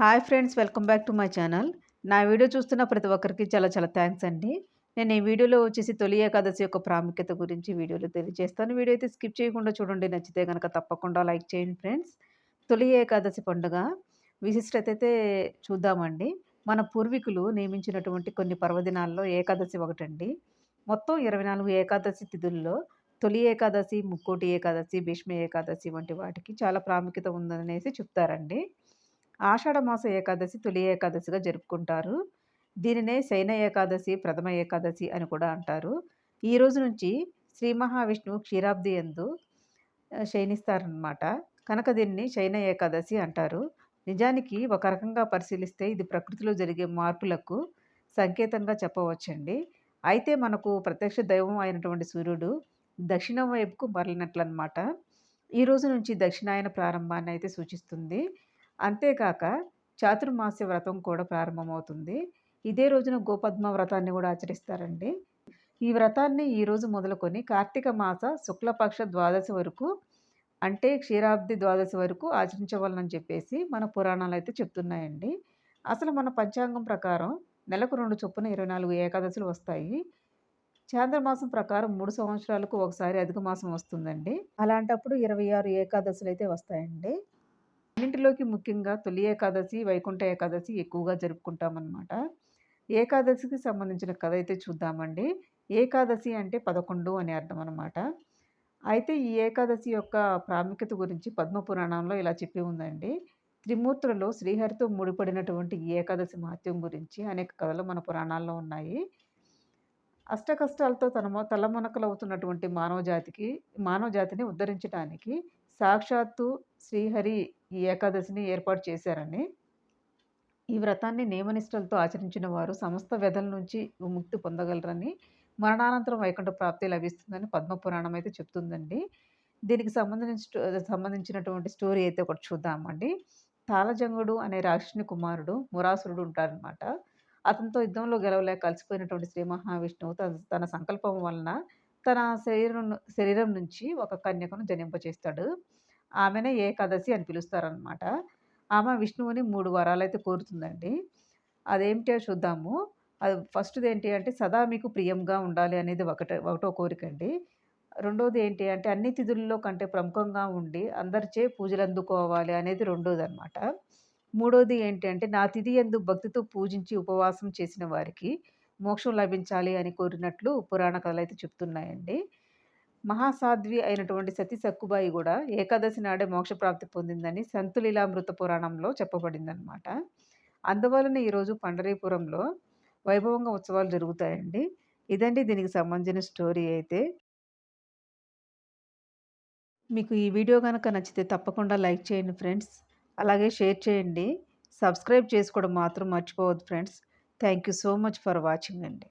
Hi friends welcome back to my channel. నా video చూస్తున్న ప్రతి ఒక్కరికి చాలా చాలా థ్యాంక్స్ అండి. నేను ఈ వీడియోలో వచ్చేసి తొలి ఏకాదశి యొక్క ప్రాముఖ్యత గురించి వీడియోలో తెలియజేస్తాను. వీడియో అయితే స్కిప్ చేయకుండా చూడండి నచ్చితే కనుక తప్పకుండా లైక్ చేయండి ఫ్రెండ్స్. తొలి ఏకాదశి పండుగ విశిష్టత అయితే చూద్దామండి. మన పూర్వీకులు నియమించినటువంటి కొన్ని పర్వదినాల్లో ఏకాదశి ఒకటండి. మొత్తం ఇరవై నాలుగు ఏకాదశి తిథుల్లో తొలి ఏకాదశి ముక్కోటి ఏకాదశి భీష్మ ఏకాదశి వంటి వాటికి చాలా ప్రాముఖ్యత ఉందనేసి చెప్తారండి. ఆషాఢమాస ఏకాదశి తొలి ఏకాదశిగా జరుపుకుంటారు. దీనినే శయన ఏకాదశి ప్రథమ ఏకాదశి అని కూడా అంటారు. ఈ రోజు నుంచి శ్రీ మహావిష్ణువు క్షీరాబ్ది ఎందు శయనిస్తారనమాట కనుక దీన్ని శయన ఏకాదశి అంటారు. నిజానికి ఒక రకంగా పరిశీలిస్తే ఇది ప్రకృతిలో జరిగే మార్పులకు సంకేతంగా చెప్పవచ్చండి. అయితే మనకు ప్రత్యక్ష దైవం అయినటువంటి సూర్యుడు దక్షిణం వైపుకు మరలినట్లనమాట ఈ రోజు నుంచి దక్షిణాయన ప్రారంభాన్ని అయితే సూచిస్తుంది. అంతేకాక చాతుర్మాస్య వ్రతం కూడా ప్రారంభమవుతుంది. ఇదే రోజున గోపద్మ వ్రతాన్ని కూడా ఆచరిస్తారండి. ఈ వ్రతాన్ని ఈరోజు మొదలుకొని కార్తీక మాస శుక్లపక్ష ద్వాదశి వరకు అంటే క్షీరాబ్ది ద్వాదశి వరకు ఆచరించవాలని చెప్పేసి మన పురాణాలు అయితే చెప్తున్నాయండి. అసలు మన పంచాంగం ప్రకారం నెలకు రెండు చొప్పున ఇరవై నాలుగు ఏకాదశులు వస్తాయి. చాంద్రమాసం ప్రకారం మూడు సంవత్సరాలకు ఒకసారి అధిక మాసం వస్తుందండి. అలాంటప్పుడు ఇరవై ఆరు ఏకాదశులు అయితే వస్తాయండి. వీటిలోకి ముఖ్యంగా తొలి ఏకాదశి వైకుంఠ ఏకాదశి ఎక్కువగా జరుపుకుంటామన్నమాట. ఏకాదశికి సంబంధించిన కథ అయితే చూద్దామండి. ఏకాదశి అంటే పదకొండు అని అర్థం అనమాట అయితే ఈ ఏకాదశి యొక్క ప్రాముఖ్యత గురించి పద్మపురాణంలో ఇలా చెప్పి ఉందండి. త్రిమూర్తులలో శ్రీహరితో ముడిపడినటువంటి ఈ ఏకాదశి మహత్యం గురించి అనేక కథలు మన పురాణాల్లో ఉన్నాయి. అష్టకష్టాలతో తన తలమునకలవుతున్నటువంటి మానవ జాతికి మానవ జాతిని ఉద్ధరించడానికి సాక్షాత్తు శ్రీహరి ఈ ఏకాదశిని ఏర్పాటు చేశారని. ఈ వ్రతాన్ని నియమనిష్టలతో ఆచరించిన వారు సమస్త వ్యధల నుంచి విముక్తి పొందగలరని మరణానంతరం వైకుంఠ ప్రాప్తి లభిస్తుందని పద్మపురాణం అయితే చెప్తుందండి. దీనికి సంబంధించిన సంబంధించినటువంటి స్టోరీ అయితే ఒకటి చూద్దామండి. తాళజంగుడు అనే రాక్షసుని కుమారుడు మురాసురుడు ఉంటారనమాట అతనితో యుద్ధంలో గెలవలేక కలిసిపోయినటువంటి శ్రీ మహావిష్ణువు తన తన సంకల్పం వలన తన శరీరం శరీరం నుంచి ఒక కన్యకను జనింపచేస్తాడు ఆమెనే ఏకాదశి అని పిలుస్తారనమాట ఆమె విష్ణువుని మూడు వరాలు అయితే కోరుతుందండి. అదేమిటో చూద్దాము. అది ఫస్ట్ది ఏంటి అంటే సదా మీకు ప్రియంగా ఉండాలి అనేది ఒకటే ఒకటో కోరిక అండి. రెండోది ఏంటి అంటే అన్ని తిథుల్లో కంటే ప్రముఖంగా ఉండి అందరిచే పూజలు అందుకోవాలి అనేది రెండోది అనమాట మూడోది ఏంటి అంటే నా తిథి ఎందు భక్తితో పూజించి ఉపవాసం చేసిన వారికి మోక్షం లభించాలి అని కోరినట్లు పురాణ కథలు అయితే చెప్తున్నాయండి. మహాసాధ్వి అయినటువంటి సతీ సక్కుబాయి కూడా ఏకాదశి నాడే మోక్షప్రాప్తి పొందిందని సంతులీలామృత పురాణంలో చెప్పబడిందనమాట అందువలన ఈరోజు పండరీపురంలో వైభవంగా ఉత్సవాలు జరుగుతాయండి. ఇదండి దీనికి సంబంధించిన స్టోరీ అయితే. మీకు ఈ వీడియో కనుక నచ్చితే తప్పకుండా లైక్ చేయండి ఫ్రెండ్స్. అలాగే షేర్ చేయండి. సబ్స్క్రైబ్ చేసుకోవడం మాత్రం మర్చిపోవద్దు friends. Thank you so much for watching అండి.